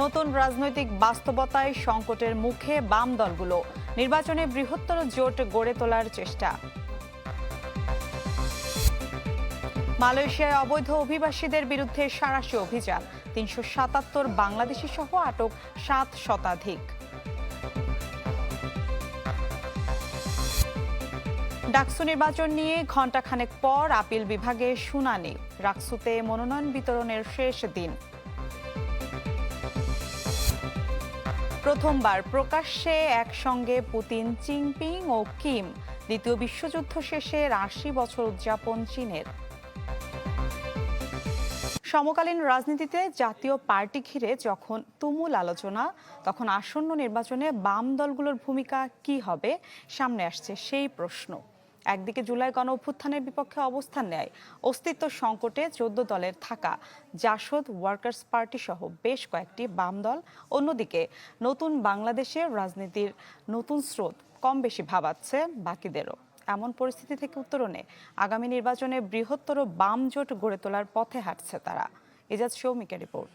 নতুন রাজনৈতিক বাস্তবতায় সংকটের মুখে বাম দলগুলো। নির্বাচনে বৃহত্তর জোট গড়ে তোলার চেষ্টা। মালয়েশিয়ায় অবৈধ অভিবাসীদের বিরুদ্ধে সারাশি অভিযান। তিনশো সাতাত্তর বাংলাদেশি সহ আটক সাত শতাধিক। ডাকসু নির্বাচন নিয়ে ঘণ্টাখানেক পর আপিল বিভাগে শুনানি। রাকসুতে মনোনয়ন বিতরণের শেষ দিন। প্রথমবার প্রকাশ্যে একসঙ্গে পুতিন, চিনপিং ও কিম দ্বিতীয় বিশ্বযুদ্ধ শেষে আশি বছর উদযাপন চীনের। সমকালীন রাজনীতিতে জাতীয় পার্টি ঘিরে যখন তুমুল আলোচনা, তখন আসন্ন নির্বাচনে বাম দলগুলোর ভূমিকা কি হবে? সামনে আসছে সেই প্রশ্ন। একদিকে জুলাই গণ অভ্যুত্থানের বিপক্ষে অবস্থান নেয় অস্তিত্ব সংকটে চোদ্দ দলের থাকা জাসদ ওয়ার্কার্স পার্টি সহ বেশ কয়েকটি বাম দল। অন্যদিকে নতুন বাংলাদেশে রাজনীতির নতুন স্রোত কম বেশি ভাবাচ্ছে বাকিদেরও। এমন পরিস্থিতি থেকে উত্তরণে আগামী নির্বাচনে বৃহত্তর বাম জোট গড়ে তোলার পথে হাঁটছে তারা। এজাজ সৌমিকের রিপোর্ট।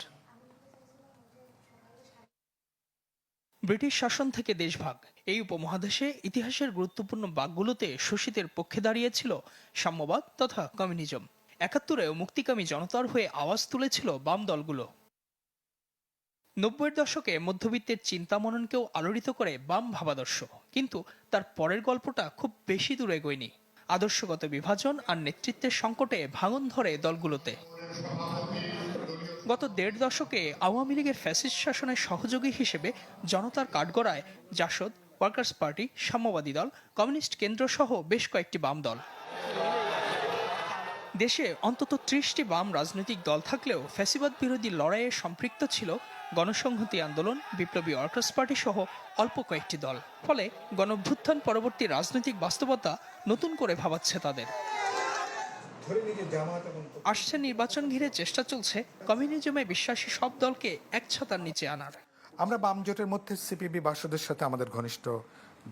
ব্রিটিশ শাসন থেকে দেশভাগ। এই উপমহাদেশে ইতিহাসের গুরুত্বপূর্ণ বাঘগুলোতে শোষিতের পক্ষে দাঁড়িয়েছিল সাম্যবাদ তথা কমিউনিজম। একাত্তরেও মুক্তিকামী জনতার হয়ে আওয়াজ তুলেছিল বাম দলগুলো। নব্বইয়ের দশকে মধ্যবিত্তের চিন্তামননকেও আলোড়িত করে বাম ভাবাদর্শ। কিন্তু তার পরের গল্পটা খুব বেশি দূরে এগোয়নি। আদর্শগত বিভাজন আর নেতৃত্বের সংকটে ভাঙন ধরে দলগুলোতে। গত দেড় দশকে আওয়ামী লীগের ফ্যাসিস্ট শাসনের সহযোগী হিসেবে জনতার কাঠগড়ায় জাসদ, ওয়ার্কার্স পার্টি, সাম্যবাদী দল, কমিউনিস্ট কেন্দ্র সহ বেশ কয়েকটি বাম দল। দেশে অন্তত ত্রিশটি বাম রাজনৈতিক দল থাকলেও ফ্যাসিবাদ বিরোধী লড়াইয়ে সম্পৃক্ত ছিল গণসংহতি আন্দোলন, বিপ্লবী ওয়ার্কার্স পার্টি সহ অল্প কয়েকটি দল। ফলে গণভ্যুত্থান পরবর্তী রাজনৈতিক বাস্তবতা নতুন করে ভাবাচ্ছে তাদের। আসছে নির্বাচন ঘিরে চেষ্টা চলছে। কমিউনিজমে বিশ্বাসী সব দলকে এক ছাতার নিচে আনার। আমরা বাম জোটের মধ্যে সিপিবি বাসদের সাথে আমাদের ঘনিষ্ঠ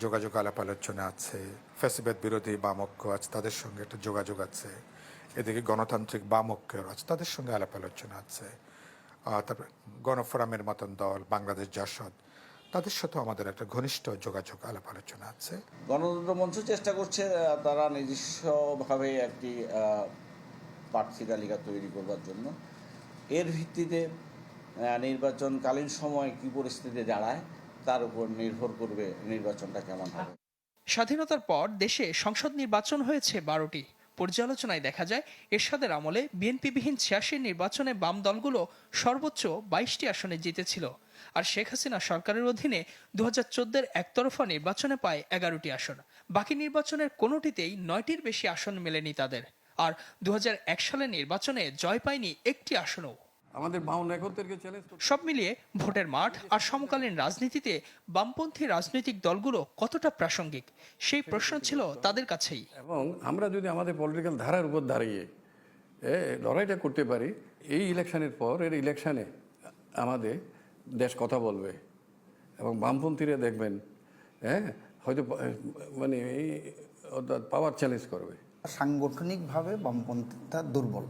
যোগাযোগ আলাপ আলোচনা আছে। ফ্যাসিবাদ বিরোধী বাম ঐক্য আছে তাদের সঙ্গে একটা যোগাযোগ আছে। এদিকে গণতান্ত্রিক বাম ঐক্যের আছে তাদের সঙ্গে আলাপ আলোচনা আছে। তারপর গণফোরামের মতন দল বাংলাদেশ জাসদ তাদের সাথেও আমাদের একটা ঘনিষ্ঠ যোগাযোগ আলাপ আলোচনা আছে। গণতন্ত্র মঞ্চ চেষ্টা করছে তারা নিজস্বভাবে একটি প্রার্থী তালিকা তৈরি করবার জন্য। এর ভিত্তিতে নির্বাচনকালীন সময় কি পরিস্থিতি দাঁড়ায় তার উপর নির্ভর করবে নির্বাচনটা কেমন হবে। স্বাধীনতার পর দেশে সংসদ নির্বাচন হয়েছে বারোটি। পর্যালোচনায় দেখা যায় এরশাদের আমলে বিএনপিবিহীন ছিয়াশি নির্বাচনে বাম দলগুলো সর্বোচ্চ বাইশটি আসনে জিতেছিল। আর শেখ হাসিনা সরকারের অধীনে দু হাজার চোদ্দের একতরফা নির্বাচনে পায় এগারোটি আসন। বাকি নির্বাচনের কোনোটিতেই নয়টির বেশি আসন মেলেনি তাদের। আর দু সালের নির্বাচনে জয় পায়নি একটি আসনও। আমাদের সব মিলিয়ে ভোটের মাঠ আর সমকালীন রাজনীতিতে বামপন্থী রাজনৈতিক দলগুলো কতটা প্রাসঙ্গিক সেই প্রশ্ন ছিল তাদের কাছেই। এবং আমরা যদি আমাদের পলিটিক্যাল ধারার উপর দাঁড়িয়ে লড়াইটা করতে পারি এই ইলেকশনের পর এর ইলেকশনে আমাদের দেশ কথা বলবে এবং বামপন্থীরা দেখবেন হ্যাঁ হয়তো মানে এই অর্থাৎ পাওয়ার চ্যালেঞ্জ করবে। সাংগঠনিকভাবে বামপন্থা দুর্বল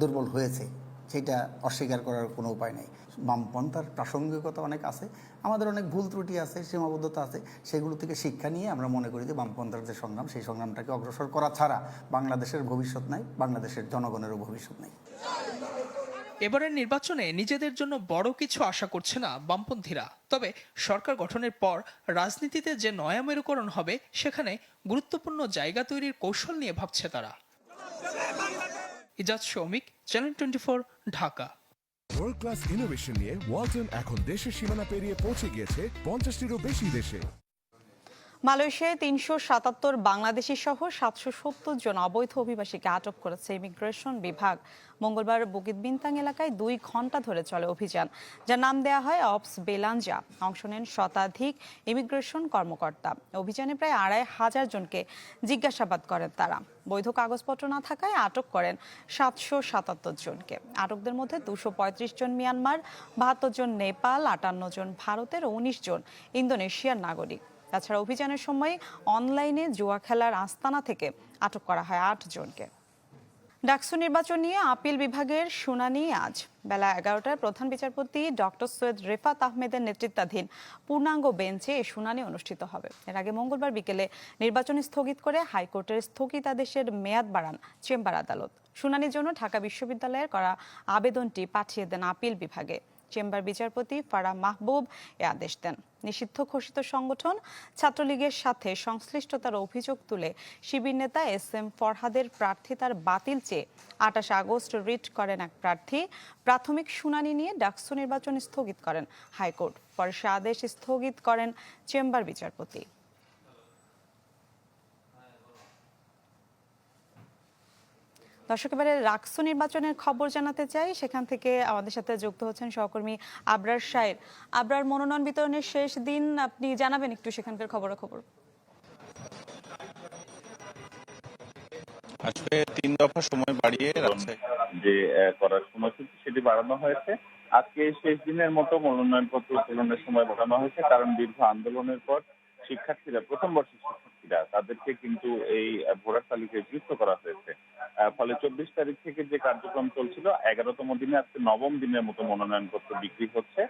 দুর্বল হয়েছে, সেটা অস্বীকার করার কোনো উপায় নেই। বামপন্থার প্রাসঙ্গিকতা অনেক আছে, আমাদের অনেক ভুল ত্রুটি আছে, সীমাবদ্ধতা আছে, সেগুলো থেকে শিক্ষা নিয়ে আমরা মনে করি যে বামপন্থার যে সংগ্রাম, সেই সংগ্রামটাকে অগ্রসর করা ছাড়া বাংলাদেশের ভবিষ্যৎ নাই, বাংলাদেশের জনগণেরও ভবিষ্যৎ নেই। এবারের নির্বাচনে নিজেদের জন্য বড় কিছু আশা করছে না বামপন্থীরা। তবে সরকার গঠনের পর রাজনীতিতে যে নয়া মেরুকরণ হবে, সেখানে গুরুত্বপূর্ণ জায়গা তৈরির কৌশল নিয়ে ভাবছে তারা। Ijaj Shoumik channel twenty four, Dhaka. World class innovation নিয়ে ওয়ালটন এখন দেশের সীমানা পেরিয়ে পৌঁছে গিয়েছে পঞ্চাশটিরও বেশি দেশে। মালয়েশিয়ায় তিনশো সাতাত্তর বাংলাদেশি সহ সাতশো সত্তর জন অবৈধ অভিবাসীকে আটক করেছে ইমিগ্রেশন বিভাগ। মঙ্গলবার বুকিত বিন্তাং এলাকায় দুই ঘণ্টা ধরে চলে অভিযান, যার নাম দেয়া হয় অপস বেলাঞ্জা। অংশ নেন শতাধিক ইমিগ্রেশন কর্মকর্তা। অভিযানে প্রায় আড়াই হাজার জনকে জিজ্ঞাসাবাদ করেন তারা। বৈধ কাগজপত্র না থাকায় আটক করেন সাতশো সাতাত্তর জনকে। আটকদের মধ্যে দুশো পঁয়ত্রিশ জন মিয়ানমার, বাহাত্তর জন নেপাল, আটান্ন জন ভারতের, উনিশ জন ইন্দোনেশিয়ার নাগরিক। তাছাড়া অভিযানের সময় অনলাইনে জুয়া খেলার আস্তানা থেকে আটক করা হয় আট জনকে। ডাকসু নির্বাচন নিয়ে আপিল বিভাগের শুনানি আজ। বেলা এগারোটায় প্রধান বিচারপতি ডক্টর সৈয়দ রেফাত আহমেদের নেতৃত্বাধীন পূর্ণাঙ্গ বেঞ্চে এই শুনানি অনুষ্ঠিত হবে। এর আগে মঙ্গলবার বিকেলে নির্বাচন স্থগিত করে হাইকোর্টের স্থগিতাদেশের মেয়াদ বাড়ান চেম্বার আদালত। শুনানির জন্য ঢাকা বিশ্ববিদ্যালয়ের করা আবেদনটি পাঠিয়ে দেন আপিল বিভাগে। চেম্বার বিচারপতি ফারা মাহবুব এ আদেশ দেন। নিষিদ্ধ ঘোষিত সংগঠন ছাত্রলীগের সাথে সংশ্লিষ্টতার অভিযোগ তুলে শিবির নেতা এস এম ফরহাদের প্রার্থিতার বাতিল চেয়ে আঠাশ আগস্ট রিট করেন এক প্রার্থী। প্রাথমিক শুনানি নিয়ে ডাকসু নির্বাচন স্থগিত করেন হাইকোর্ট। পরে সে আদেশ স্থগিত করেন চেম্বার বিচারপতি। দর্শক এবারে রাকসু নির্বাচনের খবর জানাতে চাই। সেখান থেকে আমাদের সাথে যুক্ত হচ্ছেন সহকর্মী আবরার সাহের আবরার মনোনয়ন বিতরণের শেষ দিন আপনি জানাবেন একটু সেখানকার খবরাখবর। আসলে তিন দফা সময় বাড়িয়ে যে করার সময়সূচি সেটি বাড়ানো হয়েছে। আজকে শেষ দিনের মতো মনোনয়নপত্র উত্তোলনের সময় বাড়ানো হয়েছে কারণ দীর্ঘ আন্দোলনের পর শিক্ষার্থীরা প্রথম বর্ষের শিক্ষার্থীরা তাদেরকে কিন্তু এই ভোটার তালিকায় যুক্ত করা হয়েছে। ফলে চব্বিশ তারিখ থেকে যে কার্যক্রম চলছিল, এগারোতম দিনে আজকে নবম দিনের মতো মনোনয়নপত্র বিক্রি হচ্ছে,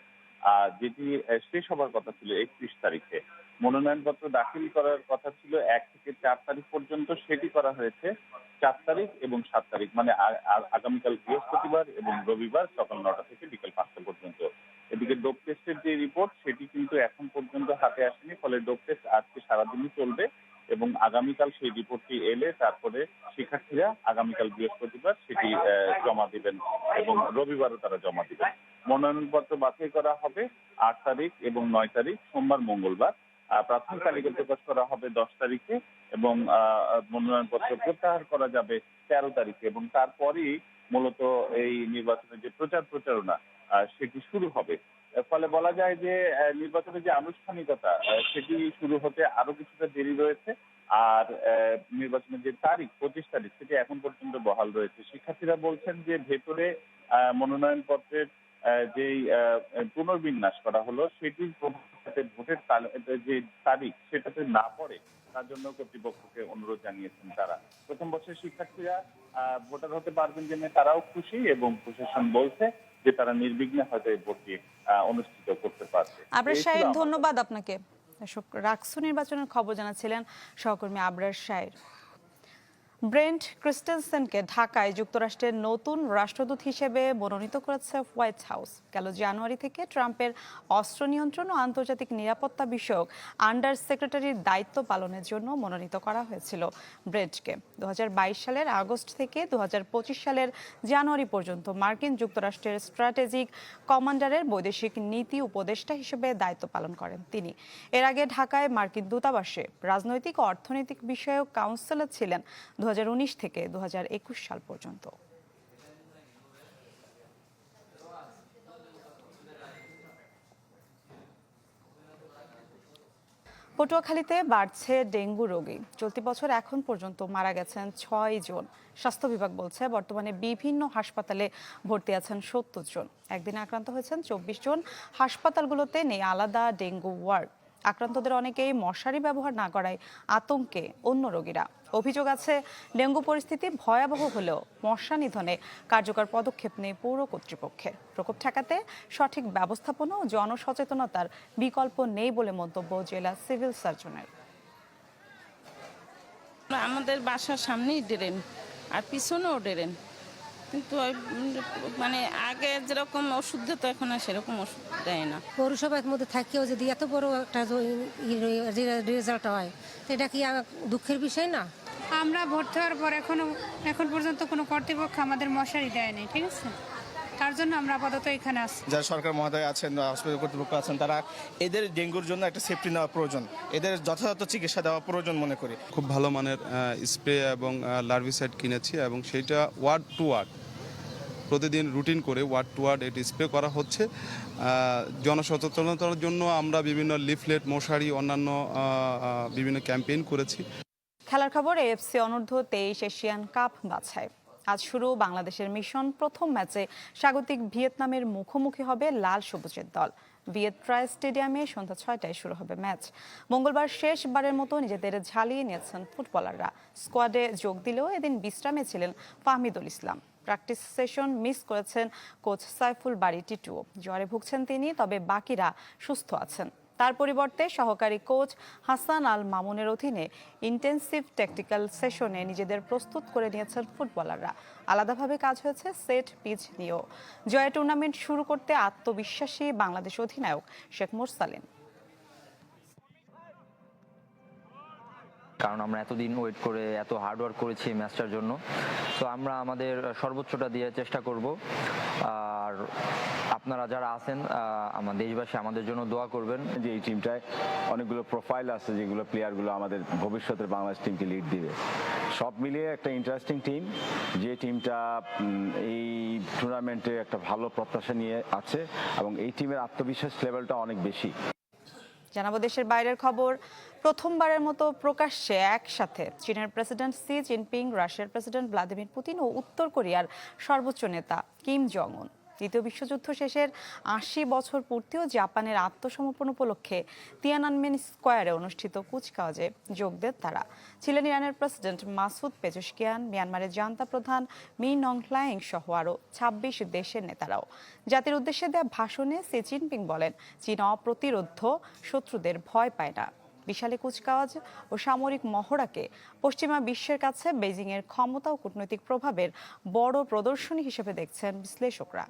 আর যেটি শেষ হবার কথা ছিল একত্রিশ তারিখে। মনোনয়নপত্র দাখিল করার কথা ছিল এক থেকে চার তারিখ পর্যন্ত, সেটি করা হয়েছে চার তারিখ এবং সাত তারিখ মানে আগামীকাল বৃহস্পতিবার এবং রবিবার সকাল নটা থেকে বিকেল পাঁচটা পর্যন্ত। এদিকে ডোপ টেস্টের যে রিপোর্ট সেটি কিন্তু এখন পর্যন্ত হাতে আসেনি, ফলে ডোপ টেস্ট আজকে সারাদিনই চলবে এবং আগামীকাল সেই রিপোর্টটি এলে তারপরে শিক্ষার্থীরা আগামীকাল বৃহস্পতিবার সেটি জমা দিবেন এবং রবিবারও তারা জমা দিবেন। মনোনয়নপত্র বাছাই করা হবে আট তারিখ এবং নয় তারিখ, সোমবার, মঙ্গলবার। প্রাথমিক তালিকা প্রকাশ করা হবে দশ তারিখে এবং মনোনয়নপত্র প্রত্যাহার করা যাবে তেরো তারিখে এবং তারপরেই মূলত এই নির্বাচনের যে প্রচার প্রচারণা সেটি শুরু হবে। ফলে বলা যায় যে নির্বাচনের যে আনুষ্ঠানিকতা সেটি শুরু হতে আরও কিছুটা দেরি রয়েছে। আর নির্বাচনের যে তারিখ পঁচিশ তারিখ সেটি এখন পর্যন্ত বহাল রয়েছে। শিক্ষার্থীরা বলছেন যে ভেতরে আহ, যেই আহ, পুনর্বিন্যাস করা হলো সেটির প্রভাব ভোটের যে তারিখ সেটাতে না পড়ে তার জন্য কর্তৃপক্ষকে অনুরোধ জানিয়েছেন তারা। প্রথম বর্ষের শিক্ষার্থীরা ভোটার হতে পারবেন জেনে তারাও খুশি এবং প্রশাসন বলছে যে তারা নির্বিঘ্নে হয়তো এই ভোটটি অনুষ্ঠিত করতে পারবে। আবরার আমার- ধন্যবাদ আপনাকে। রাকসু নির্বাচনের খবর জানাচ্ছিলেন সহকর্মী আবরার সাহের ব্রেন্ট ক্রিস্টেনসেনকে ঢাকায় যুক্তরাষ্ট্রের নতুন রাষ্ট্রদূত হিসেবে মনোনীত করেছে হোয়াইট হাউস। গেল জানুয়ারি থেকে ট্রাম্পের অস্ত্র নিয়ন্ত্রণ ও আন্তর্জাতিক নিরাপত্তা বিষয়ক আন্ডার সেক্রেটারির দায়িত্ব পালনের জন্য মনোনীত করা হয়েছিল ব্রেন্টকে। দু সালের আগস্ট থেকে দু হাজার পঁচিশ সালের জানুয়ারি পর্যন্ত মার্কিন যুক্তরাষ্ট্রের স্ট্র্যাটেজিক কমান্ডারের বৈদেশিক নীতি উপদেষ্টা হিসেবে দায়িত্ব পালন করেন তিনি। এর আগে ঢাকায় মার্কিন দূতাবাসে রাজনৈতিক ও অর্থনৈতিক বিষয়ক কাউন্সিলর ছিলেন। দু থেকে দুহাজার একুশ সাল পর্যন্ত। পটুয়াখালীতে বাড়ছে ডেঙ্গু রোগী। চলতি বছর এখন পর্যন্ত মারা গেছেন ছয় জন। স্বাস্থ্য বিভাগ বলছে, বর্তমানে বিভিন্ন হাসপাতালে ভর্তি আছেন সত্তর জন। একদিনে আক্রান্ত হয়েছেন চব্বিশ জন। হাসপাতালগুলোতে নেই আলাদা ডেঙ্গু ওয়ার্ড। আক্রান্তদের অনেকেই মশারি ব্যবহার না করায় আতঙ্কে অন্য রোগীরা। অভিযোগ আছে, ডেঙ্গু পরিস্থিতি ভয়াবহ হলেও মশা নিধনে কার্যকর পদক্ষেপ নেই পৌর কর্তৃপক্ষের প্রকোপ ঠেকাতে সঠিক ব্যবস্থাপনা ও জনসচেতনতার বিকল্প নেই বলে মন্তব্য জেলা সিভিল সার্জনের। আমাদের বাসার সামনেই ড্রেন, আর পিছনেও ড্রেন। কিন্তু ওই মানে আগে যেরকম ওষুধ দিত এখন আর সেরকম ওষুধ দেয় না। পৌরসভার মধ্যে থাকিও যদি এত বড় একটা রেজাল্ট হয় তো এটা কি দুঃখের বিষয় না? আমরা ভর্তি হওয়ার পর এখনও এখন পর্যন্ত কোনো কর্তৃপক্ষ আমাদের মশারি দেয়নি ঠিক আছে? তার জন্য আমরা আপাতত এখানে আসি যারা সরকার মহোদয় আছেন হসপিটাল কর্তৃপক্ষ আছেন তারা এদের ডেঙ্গুর জন্য একটা সেফটি নেওয়া প্রয়োজন। এদের যথাযথ চিকিৎসা দেওয়া প্রয়োজন মনে করি। খুব ভালো মানের স্প্রে এবং লার্ভিসাইড কিনেছি এবং সেইটা ওয়ার্ড টু ওয়ার্ড প্রতিদিন রুটিন করে ওয়ার্ড টু ওয়ার্ড এটি স্প্রে করা হচ্ছে। জনসচেতনতার জন্য আমরা বিভিন্ন লিফলেট মশারি অন্যান্য বিভিন্ন ক্যাম্পেইন করেছি। খেলার খবর এএফসি অনূর্ধ্ব তেইশ এশিয়ান কাপ বাছাই। আজ শুরু বাংলাদেশের মিশন প্রথম ম্যাচে স্বাগতিক ভিয়েতনামের মুখোমুখি হবে লাল সবুজের দল। ভিয়েট্রাই স্টেডিয়ামে সন্ধ্যা ছয়টায় শুরু হবে ম্যাচ। মঙ্গলবার শেষবারের মতো নিজেদের ঝালিয়ে নিয়েছেন ফুটবলাররা। স্কোয়াডে যোগ দিলেও এদিন বিশ্রামে ছিলেন Fahmidul Islam. Practice session miss করেছেন কোচ সাইফুল বাড়ি টিটুও। জ্বরে ভুগছেন তিনি, তবে বাকিরা সুস্থ আছেন। তার পরিবর্তে সহকারী কোচ হাসান আল মামুনের অধীনে ইন্টেন্সিভ ট্যাকটিক্যাল সেশনে নিজেদের প্রস্তুত করে নিয়েছেন ফুটবলাররা। আলাদাভাবে কাজ হয়েছে সেট পিচ নিয়েও। জয় টুর্নামেন্ট শুরু করতে আত্মবিশ্বাসী বাংলাদেশ অধিনায়ক শেখ মোরসালিন। কারণ আমরা এতদিন ওয়েট করে, এত হার্ড ওয়ার্ক করেছি ম্যাচটার জন্য। তো আমরা আমাদের সর্বোচ্চটা দিয়ে চেষ্টা করব। আর আপনারা যারা আছেন আমার দেশবাসী আমাদের জন্য দোয়া করবেন যে এই টিমটায় অনেকগুলো প্রোফাইল আছে যেগুলো প্লেয়ারগুলো আমাদের ভবিষ্যতের বাংলাদেশ টিমকে লিড দিবে। সব মিলিয়ে একটা ইন্টারেস্টিং টিম যে টিমটা এই টুর্নামেন্টে একটা ভালো প্রত্যাশা নিয়ে আছে এবং এই টিমের আত্মবিশ্বাস লেভেলটা অনেক বেশি। জানাব দেশের বাইরের খবর। প্রথমবারের মতো প্রকাশ্যে একসাথে চীনের প্রেসিডেন্ট সি জিনপিং রাশিয়ার প্রেসিডেন্ট ভ্লাদিমির পুতিন ও উত্তর কোরিয়ার সর্বোচ্চ নেতা কিম জং উন দ্বিতীয় বিশ্বযুদ্ধ শেষের আশি বছর পূর্তিও জাপানের আত্মসমর্পণ উপলক্ষে তিয়ানানমেন স্কোয়ারে অনুষ্ঠিত কুচকাওয়াজে যোগ দেন তারা। ছিলেন ইরানের প্রেসিডেন্ট মাসুদ পেজস্কিয়ান মিয়ানমারের জান্তা প্রধান মি নং হ্লাইং সহ আরও ছাব্বিশ দেশের নেতারাও। জাতির উদ্দেশ্যে দেওয়া ভাষণে সি জিনপিং বলেন, চীন অপ্রতিরোধ্য শত্রুদের ভয় পায় না। বিশালে কুচকাওয়াজ ও সামরিক মহড়াকে পশ্চিমা বিশ্বের কাছে বেজিংয়ের ক্ষমতা ও কূটনৈতিক প্রভাবের বড় প্রদর্শনী হিসেবে দেখছেন বিশ্লেষকরা।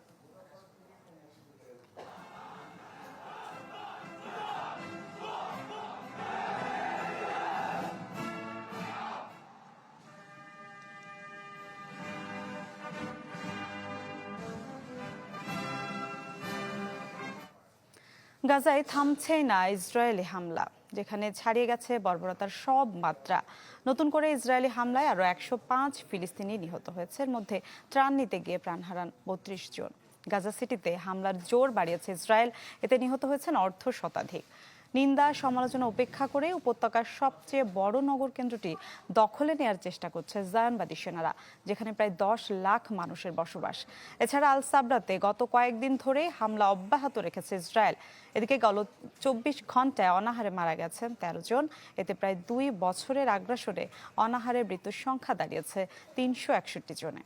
গাজায় থামছে না ইসরায়েলি হামলা, যেখানে ছাড়িয়ে গেছে বর্বরতার সব মাত্রা। নতুন করে ইসরায়েলি হামলায় আরও একশো পাঁচ ফিলিস্তিনি নিহত হয়েছে। এর মধ্যে ত্রাণ নিতে গিয়ে প্রাণ হারান বত্রিশ জন। গাজা সিটিতে হামলার জোর বাড়িয়েছে ইসরায়েল। এতে নিহত হয়েছেন অর্ধ শতাধিক। নিন্দা, সমালোচনা, উপেক্ষা করে উপত্যকার সবচেয়ে বড় নগর কেন্দ্রটি দখলে নেয়ার চেষ্টা করছে জায়নবাদী সেনারা, যেখানে প্রায় দশ লাখ মানুষের বসবাস। এছাড়া আল সাবরাতে গত কয়েকদিন ধরে হামলা অব্যাহত রেখেছে ইসরায়েল। এদিকে গত চব্বিশ ঘন্টায় অনাহারে মারা গেছেন তেরো জন। এতে প্রায় দুই বছরের আগ্রাসনে অনাহারে মৃত্যুর সংখ্যা দাঁড়িয়েছে তিনশো একষট্টি জনে।